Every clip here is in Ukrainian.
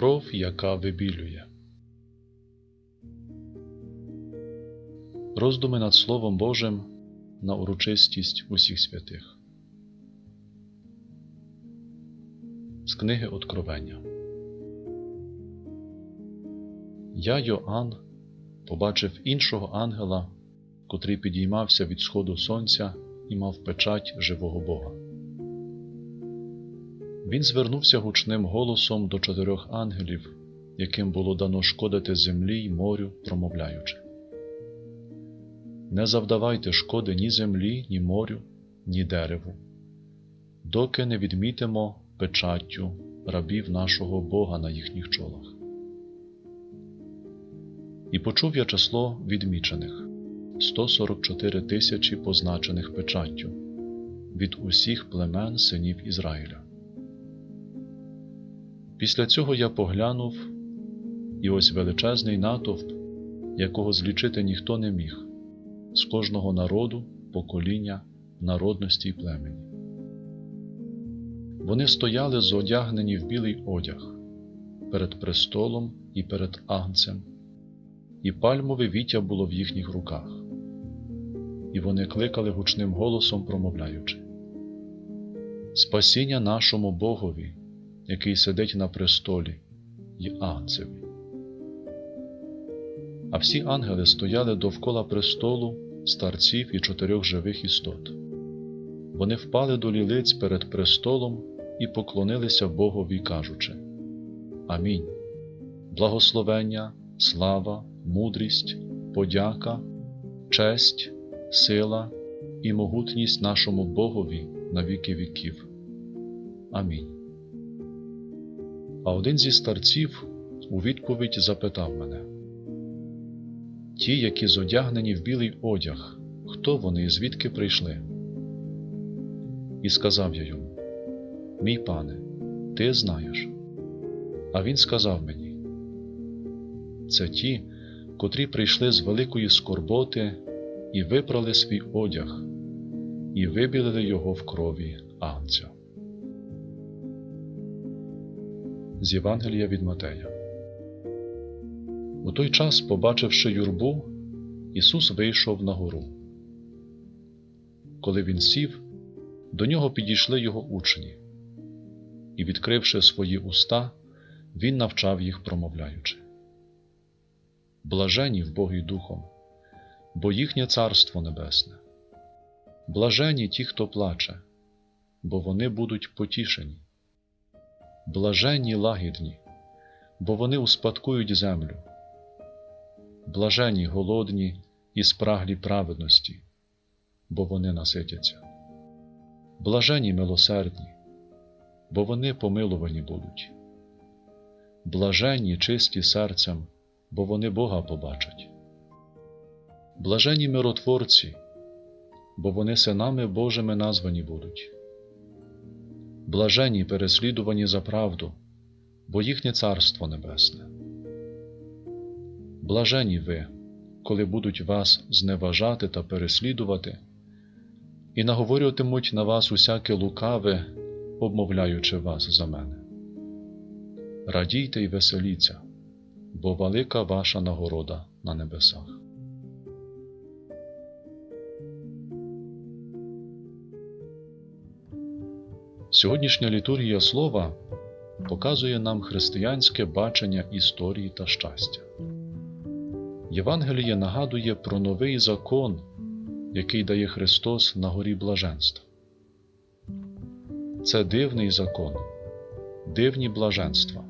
Кров, яка вибілює. Роздуми над Словом Божим на урочистість усіх святих. З книги Откровення. Я, Йоанн, побачив іншого ангела, котрий підіймався від сходу сонця і мав печать живого Бога. Він звернувся гучним голосом до чотирьох ангелів, яким було дано шкодити землі й морю, промовляючи. Не завдавайте шкоди ні землі, ні морю, ні дереву, доки не відмітимо печаттю рабів нашого Бога на їхніх чолах. І почув я число відмічених 144 тисячі позначених печаттю від усіх племен синів Ізраїля. Після цього я поглянув, і ось величезний натовп, якого злічити ніхто не міг, з кожного народу, покоління, народності й племені. Вони стояли зодягнені в білий одяг перед престолом і перед агнцем, і пальмове віття було в їхніх руках, і вони кликали гучним голосом, промовляючи: Спасіння нашому Богові, який сидить на престолі, й агнцеві. А всі ангели стояли довкола престолу старців і чотирьох живих істот. Вони впали до лілиць перед престолом і поклонилися Богові, кажучи: Амінь. Благословення, слава, мудрість, подяка, честь, сила і могутність нашому Богові на віки віків. Амінь. А один зі старців у відповідь запитав мене: Ті, які зодягнені в білий одяг, хто вони і звідки прийшли? І сказав я йому: Мій пане, ти знаєш. А він сказав мені: Це ті, котрі прийшли з великої скорботи і випрали свій одяг, і вибілили його в крові агнця. З Євангелія від Матея. У той час, побачивши юрбу, Ісус вийшов на гору. Коли він сів, до нього підійшли його учні, і, відкривши свої уста, він навчав їх, промовляючи: Блажені в Богі Духом, бо їхнє Царство Небесне. Блажені ті, хто плаче, бо вони будуть потішені. Блаженні лагідні, бо вони успадкують землю. Блажені голодні і спраглі праведності, бо вони наситяться. Блажені милосердні, бо вони помилувані будуть. Блажені чисті серцем, бо вони Бога побачать. Блажені миротворці, бо вони синами Божими названі будуть. Блажені переслідувані за правду, бо їхнє Царство Небесне. Блажені ви, коли будуть вас зневажати та переслідувати, і наговорюватимуть на вас усяке лукаве, обмовляючи вас за мене. Радійте й веселіться, бо велика ваша нагорода на небесах. Сьогоднішня літургія слова показує нам християнське бачення історії та щастя. Євангеліє нагадує про новий закон, який дає Христос на горі блаженства. Це дивний закон, дивні блаженства,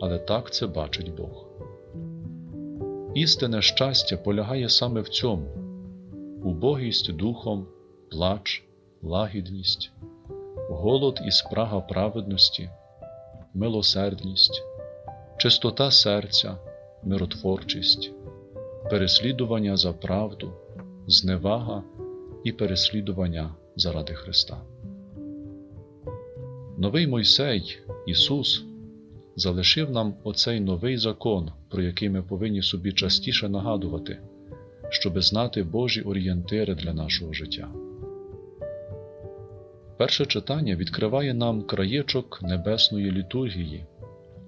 але так це бачить Бог. Істинне щастя полягає саме в цьому убогість духом, плач, лагідність, голод і спрага праведності, милосердність, чистота серця, миротворчість, переслідування за правду, зневага і переслідування заради Христа. Новий Мойсей, Ісус, залишив нам оцей новий закон, про який ми повинні собі частіше нагадувати, щоби знати Божі орієнтири для нашого життя. Перше читання відкриває нам краєчок небесної літургії,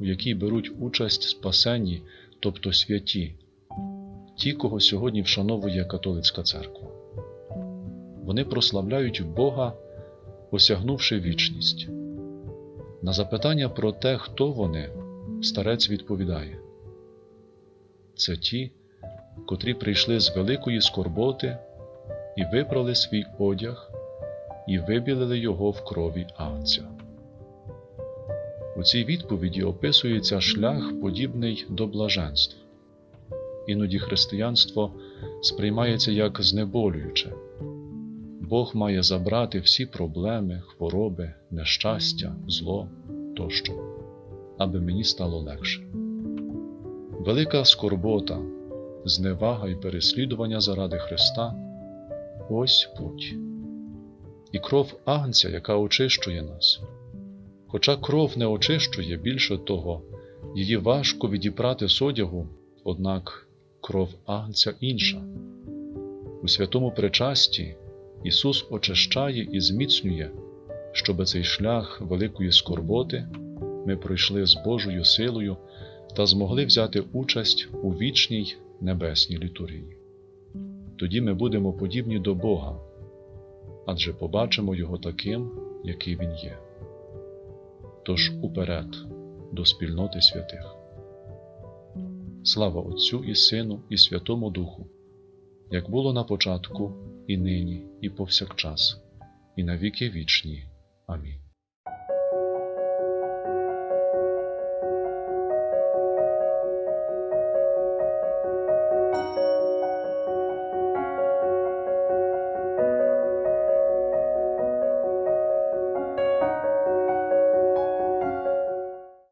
у якій беруть участь спасенні, тобто святі, ті, кого сьогодні вшановує католицька церква. Вони прославляють Бога, осягнувши вічність. На запитання про те, хто вони, старець відповідає: Це ті, котрі прийшли з великої скорботи і випрали свій одяг, і вибілили його в крові Агнця. У цій відповіді описується шлях, подібний до блаженств. Іноді християнство сприймається як знеболююче. Бог має забрати всі проблеми, хвороби, нещастя, зло тощо, аби мені стало легше. Велика скорбота, зневага і переслідування заради Христа ось путь. І кров Агнця, яка очищує нас. Хоча кров не очищує більше того, її важко відіпрати з одягу, однак кров Агнця інша. У святому причасті Ісус очищає і зміцнює, щоби цей шлях великої скорботи ми пройшли з Божою силою та змогли взяти участь у вічній небесній літургії. Тоді ми будемо подібні до Бога, адже побачимо Його таким, який Він є. Тож уперед до спільноти святих. Слава Отцю і Сину, і Святому Духу, як було на початку, і нині, і повсякчас, і на віки вічні. Амінь.